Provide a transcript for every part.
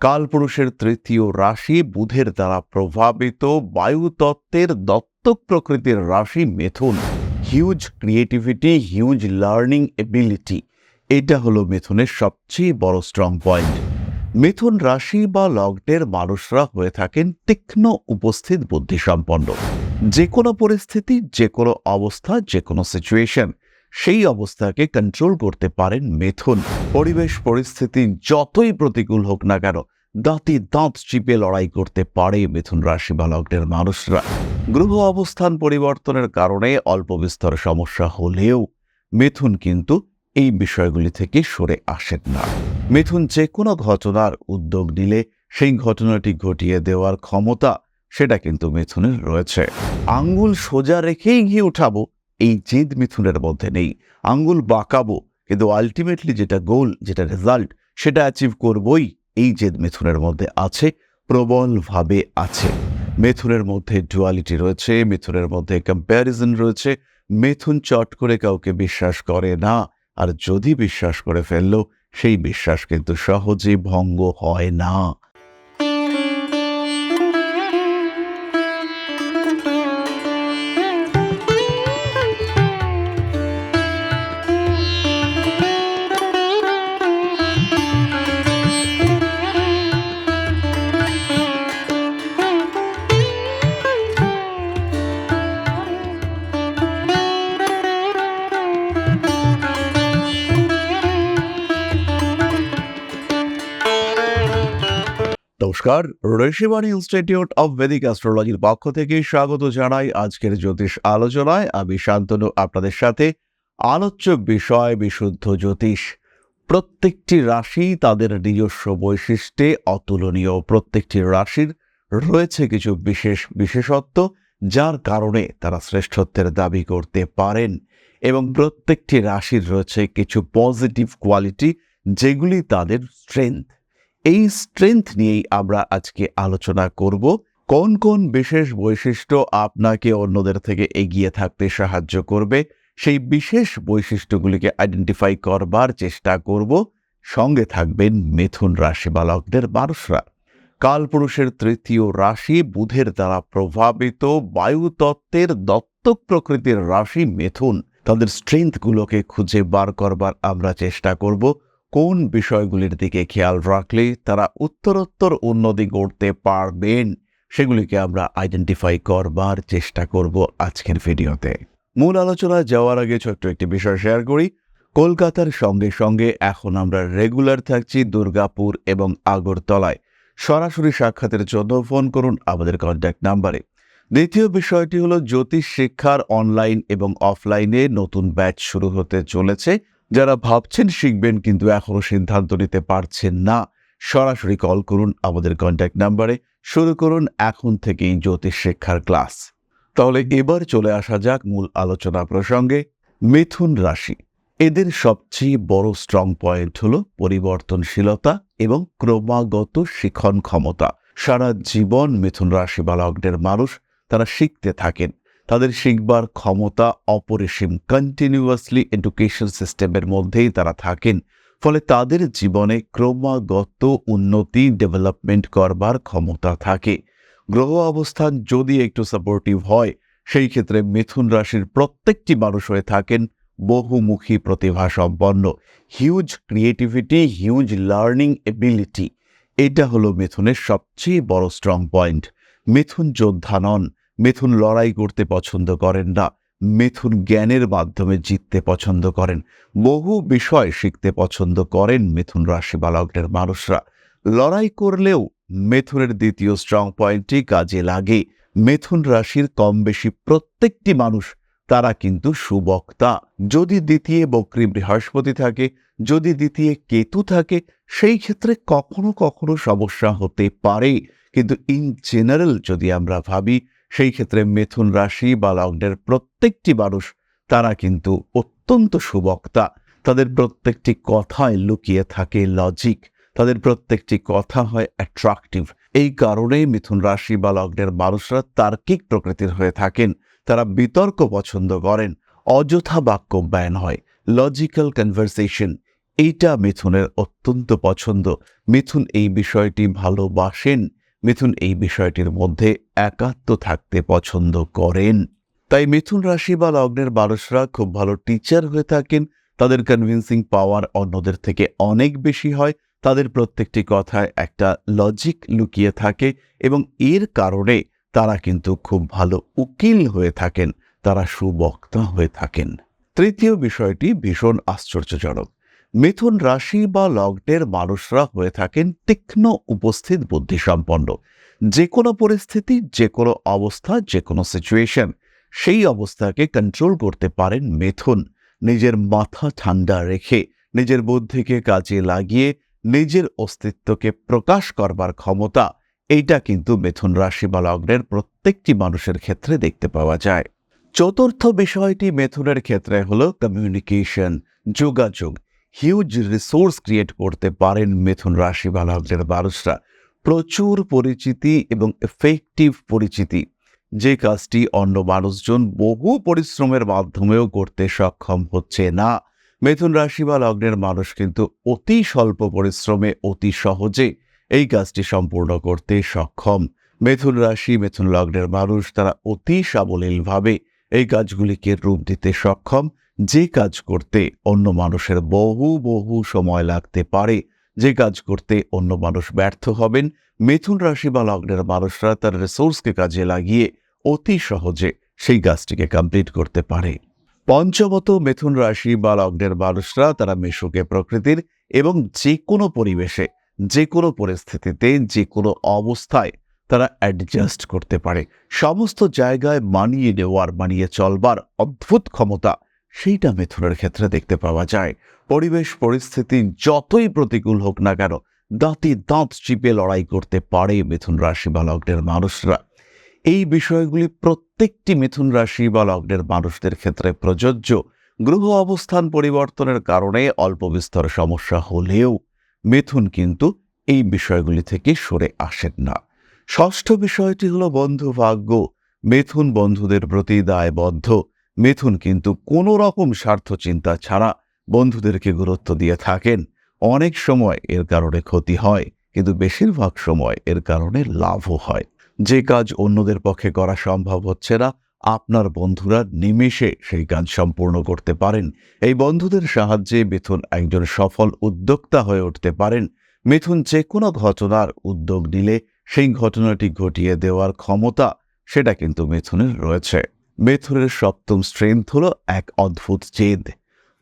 কালপুরুষের তৃতীয় রাশি বুধের দ্বারা প্রভাবিত বায়ুতত্ত্বের দত্তক প্রকৃতির রাশি মেথুন। Huge creativity huge learning ability এটা হলো মিথুনের সবচেয়ে বড় স্ট্রং পয়েন্ট মিথুন রাশি বা লগ্নের মানুষরা হয়ে থাকেন তীক্ষ্ণ উপস্থিত বুদ্ধিসম্পন্ন। যে কোনো পরিস্থিতি যে কোনো অবস্থা যে কোনো সিচুয়েশন সেই অবস্থাকে কন্ট্রোল করতে পারেন মিথুন। পরিবেশ, পরিস্থিতি যতই প্রতিকূল হোক না কেন, দাঁতি দাঁত চিপে লড়াই করতে পারে মিথুন রাশি বা লগ্নের মানুষরা। গ্রহ অবস্থান পরিবর্তনের কারণে অল্প বিস্তর সমস্যা হলেও মিথুন কিন্তু এই বিষয়গুলি থেকে সরে আসেন না। মিথুন যে কোনো ঘটনার উদ্যোগ নিলে সেই ঘটনাটি ঘটিয়ে দেওয়ার ক্ষমতা, সেটা কিন্তু মিথুনের রয়েছে। আঙ্গুল সোজা রেখেই ঘি উঠাবো এই জেদ মিথুনের মধ্যে নেই। আঙ্গুল বাঁকাবো, কিন্তু আলটিমেটলি যেটা গোল যেটা রেজাল্ট সেটা অ্যাচিভ করবই এই জেদ মিথুনের মধ্যে আছে, প্রবলভাবে আছে। মিথুনের মধ্যে ডুয়ালিটি রয়েছে, মিথুনের মধ্যে কম্প্যারিজন রয়েছে। মিথুন চট করে কাউকে বিশ্বাস করে না, আর যদি বিশ্বাস করে ফেলল, সেই বিশ্বাস কিন্তু সহজে ভঙ্গ হয় না। নমস্কার। ঋষিবাণী ইনস্টিটিউট অব ভেদিক অ্যাস্ট্রোলজির পক্ষ থেকে স্বাগত জানাই আজকের জ্যোতিষ আলোচনায়। আমি শান্তনু, আপনাদের সাথে আলোচ্য বিষয় বিশুদ্ধ জ্যোতিষ। প্রত্যেকটি রাশি তাদের নিজস্ব বৈশিষ্ট্যে অতুলনীয়। প্রত্যেকটি রাশির রয়েছে কিছু বিশেষ বিশেষত্ব, যার কারণে তারা শ্রেষ্ঠত্বের দাবি করতে পারেন। এবং প্রত্যেকটি রাশির রয়েছে কিছু পজিটিভ কোয়ালিটি যেগুলি তাদের স্ট্রেংথ এই স্ট্রেংথ নিয়েই আমরা আজকে আলোচনা করব। কোন কোন বিশেষ বৈশিষ্ট্য আপনাকে অন্যদের থেকে এগিয়ে থাকতে সাহায্য করবে, সেই বিশেষ বৈশিষ্ট্যগুলিকে আইডেন্টিফাই করবার চেষ্টা করব। সঙ্গে থাকবেন মিথুন রাশি বালকদের মানুষরা। কালপুরুষের তৃতীয় রাশি বুধের দ্বারা প্রভাবিত বায়ুতত্ত্বের দত্তক প্রকৃতির রাশি মিথুন। তাদের স্ট্রেংথগুলোকে খুঁজে বার করবার আমরা চেষ্টা করব। কোন বিষয়গুলির দিকে খেয়াল রাখলে তারা উত্তরোত্তর উন্নতি করতে পারবেন, সেগুলিকে আমরা আইডেন্টিফাই করবার চেষ্টা করব আজকের ভিডিওতে। মূল আলোচনা যাওয়ার আগে ছোট্ট একটি বিষয় শেয়ার করি। কলকাতার সঙ্গে সঙ্গে এখন আমরা রেগুলার থাকছি দুর্গাপুর এবং আগরতলায়। সরাসরি সাক্ষাতের জন্য ফোন করুন আমাদের কন্ট্যাক্ট নাম্বারে দ্বিতীয় বিষয়টি হলো জ্যোতিষ শিক্ষার অনলাইন এবং অফলাইনে নতুন ব্যাচ শুরু হতে চলেছে। যারা ভাবছেন শিখবেন কিন্তু এখনও সিদ্ধান্ত নিতে পারছেন না, সরাসরি কল করুন আমাদের কন্ট্যাক্ট নাম্বারে শুরু করুন এখন থেকেই জ্যোতিষ শিক্ষার ক্লাস তাহলে এবার চলে আসা যাক মূল আলোচনা প্রসঙ্গে। মিথুন রাশি। এদের সবচেয়ে বড় স্ট্রং পয়েন্ট হল পরিবর্তনশীলতা এবং ক্রমাগত শিখন ক্ষমতা। সারা জীবন মিথুন রাশি বা মানুষ তারা শিখতে থাকেন। তাদের শিখবার ক্ষমতা অপরিসীম। কন্টিনিউয়াসলি এডুকেশন সিস্টেমের মধ্যেই তারা থাকেন। ফলে তাদের জীবনে ক্রমাগত উন্নতি ডেভেলপমেন্ট করবার ক্ষমতা থাকে। গ্রহ অবস্থান যদি একটু সাপোর্টিভ হয়, সেই ক্ষেত্রে মিথুন রাশির প্রত্যেকটি মানুষ হয়ে থাকেন বহুমুখী প্রতিভা সম্পন্ন huge creativity huge learning ability এটা হলো মিথুনের সবচেয়ে বড় স্ট্রং পয়েন্ট মিথুন যোদ্ধা নন মিথুন লড়াই করতে পছন্দ করেন না, মিথুন জ্ঞানের মাধ্যমে জিততে পছন্দ করেন, বহু বিষয় শিখতে পছন্দ করেন মিথুন রাশি বালকদের মানুষরা। লড়াই করলেও মিথুনের দ্বিতীয় স্ট্রং পয়েন্টটি কাজে লাগে। মিথুন রাশির কম বেশি প্রত্যেকটি মানুষ, তারা কিন্তু সুবক্তা। যদি দ্বিতীয় বক্রী বৃহস্পতি থাকে, যদি দ্বিতীয় কেতু থাকে, সেই ক্ষেত্রে কখনো কখনো সমস্যা হতে পারে। কিন্তু ইন জেনারেল যদি আমরা ভাবি সেই ক্ষেত্রে মিথুন রাশি বা লগ্নের প্রত্যেকটি মানুষ, তারা কিন্তু অত্যন্ত সুবক্তা। তাদের প্রত্যেকটি কথায় লুকিয়ে থাকে লজিক তাদের প্রত্যেকটি কথা হয় অ্যাট্রাকটিভ এই কারণেই মিথুন রাশি বা লগ্নের মানুষরা তার্কিক প্রকৃতির হয়ে থাকেন। তারা বিতর্ক পছন্দ করেন, অযথা বাক্য ব্যয়ন হয় লজিক্যাল কনভারসেশন এইটা মিথুনের অত্যন্ত পছন্দ। মিথুন এই বিষয়টি ভালোবাসেন। মিথুন এই বিষয়টির মধ্যে একাত্ম থাকতে পছন্দ করেন। তাই মিথুন রাশি বা লগ্নের মানুষরা খুব ভালো টিচার হয়ে থাকেন। তাদের কনভিন্সিং পাওয়ার অন্যদের থেকে অনেক বেশি হয়। তাদের প্রত্যেকটি কথায় একটা লজিক লুকিয়ে থাকে এবং এর কারণে তারা কিন্তু খুব ভালো উকিল হয়ে থাকেন। তারা সুবক্তা হয়ে থাকেন। তৃতীয় বিষয়টি ভীষণ আশ্চর্যজনক। মিথুন রাশি বা লগ্নের মানুষরা হয়ে থাকেন তীক্ষ্ণ উপস্থিত বুদ্ধিসম্পন্ন। যে কোনো পরিস্থিতি, যে কোনো অবস্থা, যে কোনো সিচুয়েশন সেই অবস্থাকে কন্ট্রোল করতে পারেন মিথুন। নিজের মাথা ঠান্ডা রেখে, নিজের বুদ্ধিকে কাজে লাগিয়ে, নিজের অস্তিত্বকে প্রকাশ করবার ক্ষমতা, এইটা কিন্তু মিথুন রাশি বা লগ্নের প্রত্যেকটি মানুষের ক্ষেত্রে দেখতে পাওয়া যায়। চতুর্থ বিষয়টি মেথুনের ক্ষেত্রে হলো কমিউনিকেশন যোগাযোগ। হিউজ রিসোর্স ক্রিয়েট করতে পারেন মিথুন রাশি বা লগ্নের মানুষরা প্রচুর পরিচিতি এবং এফেক্টিভ পরিচিতি। যে কাজটি অন্য মানুষজন বহু পরিশ্রমের মাধ্যমেও করতে সক্ষম হচ্ছে না। মিথুন রাশি বা লগ্নের মানুষ কিন্তু অতি স্বল্প পরিশ্রমে, অতি সহজে এই কাজটি সম্পূর্ণ করতে সক্ষম। মিথুন রাশি, মিথুন লগ্নের মানুষ, তারা অতি সাবলীলভাবে এই কাজগুলিকে রূপ দিতে সক্ষম। যে কাজ করতে অন্য মানুষের বহু বহু সময় লাগতে পারে, যে কাজ করতে অন্য মানুষ ব্যর্থ হবেন, মিথুন রাশি বা লগ্নের মানুষরা তার রিসোর্সকে কাজে লাগিয়ে অতি সহজে সেই কাজটিকে কমপ্লিট করতে পারে। পঞ্চমত, মিথুন রাশি বা লগ্নের মানুষরা তারা মেশুকে প্রকৃতির এবং যে কোনো পরিবেশে যে কোনো পরিস্থিতিতে যে কোনো অবস্থায় তারা অ্যাডজাস্ট করতে পারে। সমস্ত জায়গায় মানিয়ে নেওয়ার, মানিয়ে চলবার অদ্ভুত ক্ষমতা সেইটা মিথুনের ক্ষেত্রে দেখতে পাওয়া যায়। পরিবেশ, পরিস্থিতি যতই প্রতিকূল হোক না কেন, দাঁতে দাঁত চিপে লড়াই করতে পারে মিথুন রাশি বা লগ্নের মানুষরা। এই বিষয়গুলি প্রত্যেকটি মিথুন রাশি বা লগ্নের মানুষদের ক্ষেত্রে প্রযোজ্য। গ্রহ অবস্থান পরিবর্তনের কারণে অল্প বিস্তর সমস্যা হলেও মিথুন কিন্তু এই বিষয়গুলি থেকে সরে আসেন না। ষষ্ঠ বিষয়টি হলো বন্ধু ভাগ্য মিথুন বন্ধুদের প্রতি দায়বদ্ধ। মিথুন কিন্তু কোনো রকম স্বার্থ চিন্তা ছাড়া বন্ধুদেরকে গুরুত্ব দিয়ে থাকেন। অনেক সময় এর কারণে ক্ষতি হয়, কিন্তু বেশিরভাগ সময় এর কারণে লাভও হয়। যে কাজ অন্যদের পক্ষে করা সম্ভব হচ্ছে না, আপনার বন্ধুরা নিমেষে সেই কাজ সম্পূর্ণ করতে পারেন। এই বন্ধুদের সাহায্যে মিথুন একজন সফল উদ্যোক্তা হয়ে উঠতে পারেন। মিথুন যে কোনো ঘটনার উদ্যোগ নিলে সেই ঘটনাটি ঘটিয়ে দেওয়ার ক্ষমতা সেটা কিন্তু মিথুনের রয়েছে। মিথুনের সপ্তম স্ট্রেংথ হলো এক অদ্ভুত জেদ।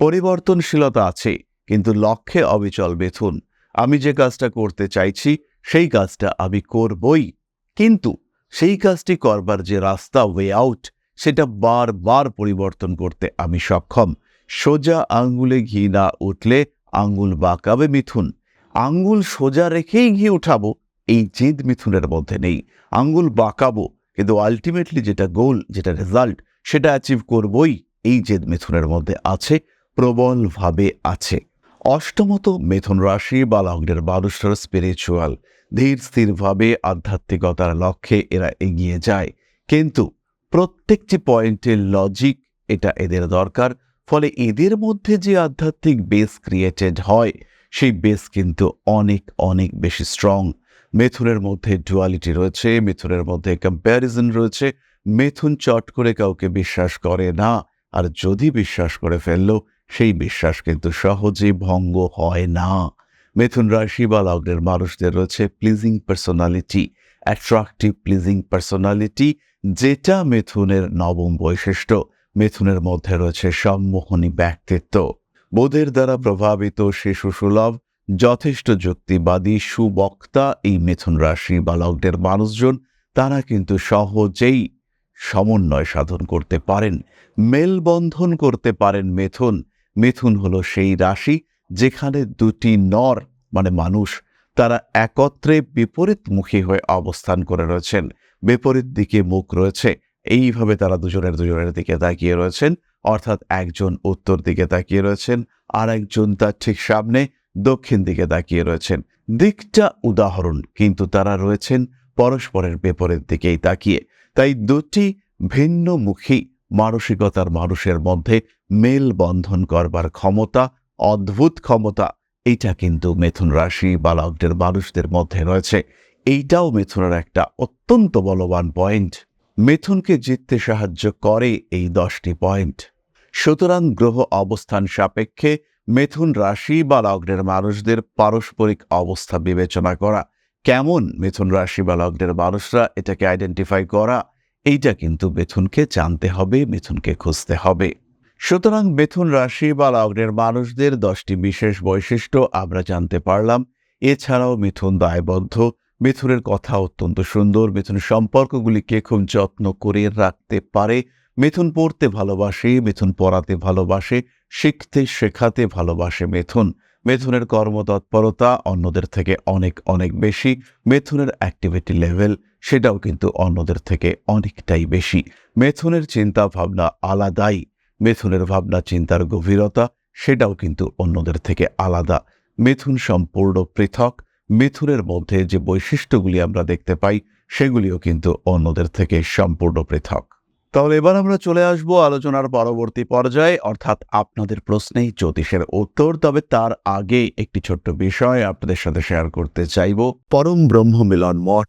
পরিবর্তনশীলতা আছে, কিন্তু লক্ষ্যে অবিচল মিথুন। আমি যে কাজটা করতে চাইছি, সেই কাজটা আমি করবই। কিন্তু সেই কাজটি করবার যে রাস্তা ওয়ে আউট সেটা বারবার পরিবর্তন করতে আমি সক্ষম। সোজা আঙ্গুলে ঘি না উঠলে আঙ্গুল বাঁকাবে মিথুন। আঙ্গুল সোজা রেখেই ঘি উঠাবো, এই জেদ মিথুনের মধ্যে নেই। আঙ্গুল বাঁকাবো কিন্তু আলটিমেটলি যেটা গোল যেটা রেজাল্ট সেটা অ্যাচিভ করবই এই জেদ মিথুনের মধ্যে আছে, প্রবলভাবে আছে। অষ্টমত মিথুন রাশি বা লগ্নের মানুষরা স্পিরিচুয়াল ধীর স্থিরভাবে আধ্যাত্মিকতার লক্ষ্যে এরা এগিয়ে যায়। কিন্তু প্রত্যেকটি পয়েন্টের লজিক এটা এদের দরকার, ফলে এদের মধ্যে যে আধ্যাত্মিক বেস ক্রিয়েটেড হয়, সেই বেস কিন্তু অনেক অনেক বেশি স্ট্রং মিথুনের মধ্যে ডুয়ালিটি রয়েছে, মিথুনের মধ্যে কম্প্যারিজন রয়েছে। মিথুন চট করে কাউকে বিশ্বাস করে না, আর যদি বিশ্বাস করে ফেলল, সেই বিশ্বাস কিন্তু সহজে ভঙ্গ হয় না। মিথুন রাশি বা লগ্নের মানুষদের রয়েছে pleasing personality attractive pleasing personality যেটা মিথুনের নবম বৈশিষ্ট্য। মিথুনের মধ্যে রয়েছে সম্মোহনী ব্যক্তিত্ব। বোধের দ্বারা প্রভাবিত শিশু সুলভ যথেষ্ট যুক্তিবাদী সুবক্তা এই মিথুন রাশি বা লগ্নের মানুষজন, তারা কিন্তু সহজেই সমন্বয় সাধন করতে পারেন, মেলবন্ধন করতে পারেন মিথুন। মিথুন হলো সেই রাশি যেখানে দুটি নর মানে মানুষ, তারা একত্রে বিপরীতমুখী হয়ে অবস্থান করে রয়েছেন। বিপরীত দিকে মুখ রয়েছে, এইভাবে তারা দুজনের দুজনের দিকে তাকিয়ে রয়েছেন, অর্থাৎ একজন উত্তর দিকে তাকিয়ে রয়েছেন আর একজন তার ঠিক সামনে দক্ষিণ দিকে তাকিয়ে রয়েছেন। দিকটা উদাহরণ, কিন্তু তারা রয়েছেন পরস্পরের বিপরীত দিকেই তাকিয়ে। তাই দুটি ভিন্নমুখী মানসিকতার মানুষের মধ্যে মেল বন্ধন করবার ক্ষমতা, অদ্ভুত ক্ষমতা, এইটা কিন্তু মিথুন রাশি বা লগ্নের মানুষদের মধ্যে রয়েছে। এইটাও মিথুনের একটা অত্যন্ত বলবান পয়েন্ট। মিথুনকে জিততে সাহায্য করে এই দশটি পয়েন্ট। সুতরাং গ্রহ অবস্থান সাপেক্ষে মিথুন রাশি বা লগ্নের মানুষদের পারস্পরিক অবস্থা বিবেচনা করা। কেমন মিথুন রাশি বা লগ্নের মানুষরা এটাকে আইডেন্টিফাই করা? এইটা কিন্তু মিথুনকে জানতে হবে, মিথুনকে খুঁজতে হবে। সুতরাং মিথুন রাশি বা লগ্নের মানুষদের দশটি বিশেষ বৈশিষ্ট্য আমরা জানতে পারলাম। এছাড়াও মিথুন দায়বদ্ধ, মিথুনের কথা অত্যন্ত সুন্দর মিথুন সম্পর্কগুলিকে খুব যত্ন করে রাখতে পারে। মিথুন পড়তে ভালোবাসে, মিথুন পড়াতে ভালোবাসে শিখতে শেখাতে ভালোবাসে মিথুন। মিথুনের কর্মতৎপরতা অন্যদের থেকে অনেক অনেক বেশি। মিথুনের অ্যাক্টিভিটি লেভেল সেটাও কিন্তু অন্যদের থেকে অনেকটাই বেশি। মিথুনের চিন্তা ভাবনা আলাদাই। মিথুনের ভাবনা চিন্তার গভীরতা সেটাও কিন্তু অন্যদের থেকে আলাদা। মিথুন সম্পূর্ণ পৃথক। মিথুনের মধ্যে যে বৈশিষ্ট্যগুলি আমরা দেখতে পাই সেগুলিও কিন্তু অন্যদের থেকে সম্পূর্ণ পৃথক। তাহলে এবার আমরা চলে আসব আলোচনার পরবর্তী পর্যায়ে, অর্থাৎ আপনাদের প্রশ্নেই জ্যোতিষের উত্তর, তবে তার আগে একটি ছোট্ট বিষয় আপনাদের সাথে শেয়ার করতে চাইব। পরম ব্রহ্ম মিলন মঠ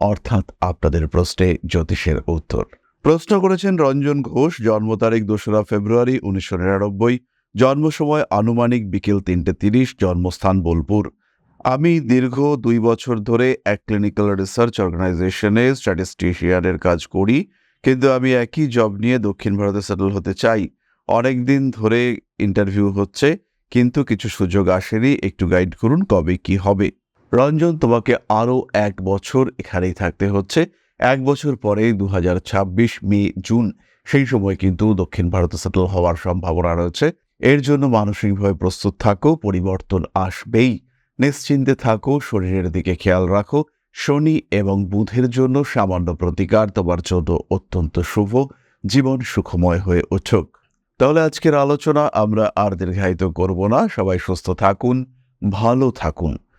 অর্থাৎ আপনাদের প্রশ্নে জ্যোতিষের উত্তর। প্রশ্ন করেছেন রঞ্জন ঘোষ, জন্ম তারিখ দোসরা ফেব্রুয়ারি উনিশশো নিরানব্বই, জন্ম সময় আনুমানিক বিকেল তিনটে তিরিশ, জন্মস্থান বোলপুর। আমি দীর্ঘ দুই বছর ধরে এক ক্লিনিক্যাল রিসার্চ অর্গানাইজেশনে স্ট্যাটিস্টিশিয়ানের কাজ করি, কিন্তু আমি একই জব নিয়ে দক্ষিণ ভারতে সেটেল হতে চাই। অনেক দিন ধরে ইন্টারভিউ হচ্ছে, কিন্তু কিছু সুযোগ আসেনি, একটু গাইড করুন কবে কি হবে। রঞ্জন, তোমাকে আরও এক বছর এখানেই থাকতে হচ্ছে। এক বছর পরে দু হাজার ছাব্বিশ মে, জুন, সেই সময় কিন্তু দক্ষিণ ভারতে সেটেল হওয়ার সম্ভাবনা রয়েছে। এর জন্য মানসিকভাবে প্রস্তুত থাকো, পরিবর্তন আসবেই। নিশ্চিন্তে থাকো, শরীরের দিকে খেয়াল রাখো। শনি এবং বুধের জন্য সামান্য প্রতিকার, তোমার জন্য অত্যন্ত শুভ। জীবন সুখময় হয়ে উঠুক। তাহলে আজকের আলোচনা আমরা আর দীর্ঘায়িত করব না। সবাই সুস্থ থাকুন, ভালো থাকুন।